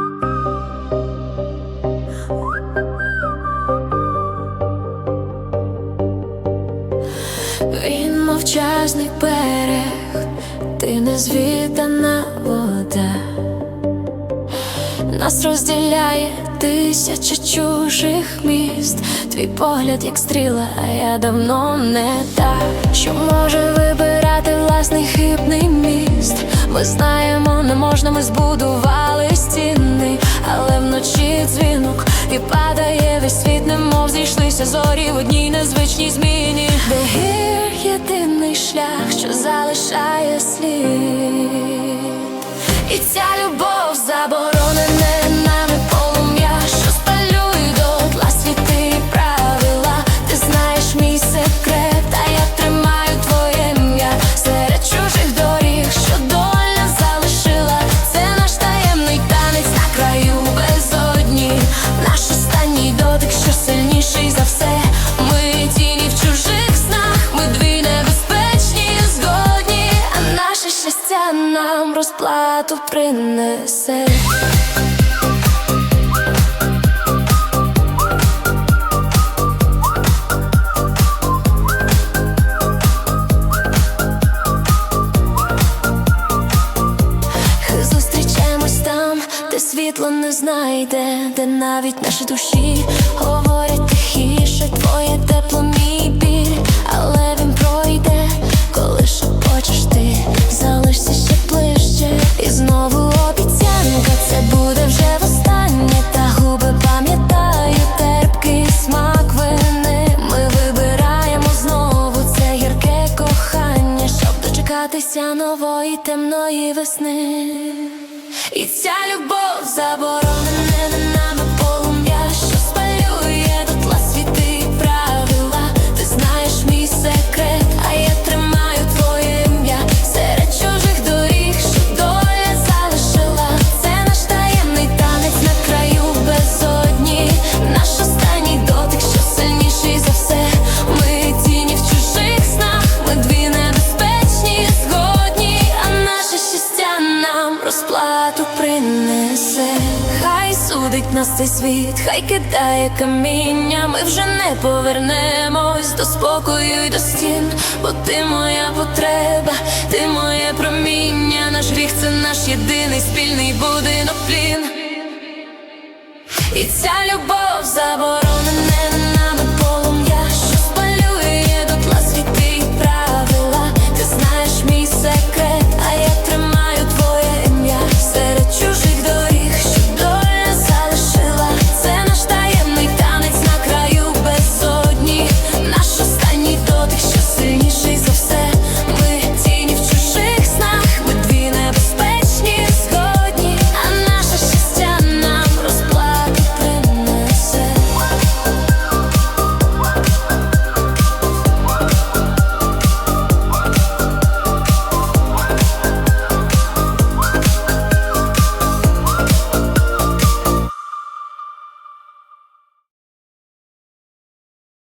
Він мовчазний берег, ти незвідана вода. Нас розділяє тисяча чужих міст. Твій погляд, як стріла, а я давно не та, що може вибирати власний хибний. Ми знаємо, не можна, ми збудували стіни, але вночі дзвінок і падає весь світ, немов зійшлися зорі в одній незвичній зміні. Де єдиний шлях, що залишає слід. І ця любов заборонене розплату принесе. Зустрічаємось там, де світло не знайде, де навіть наші душі дочекатися нової темної весни. І ця любов заборонене розплату принесе, хай судить нас цей світ, хай кидає каміння, ми вже не повернемось до спокою й до стін, бо ти моя потреба, ти моє проміння, наш гріх це наш єдиний спільний будинок плін. І ця любов заборонена нами що спалює дотла світи і правила, ти знаєш мій секрет.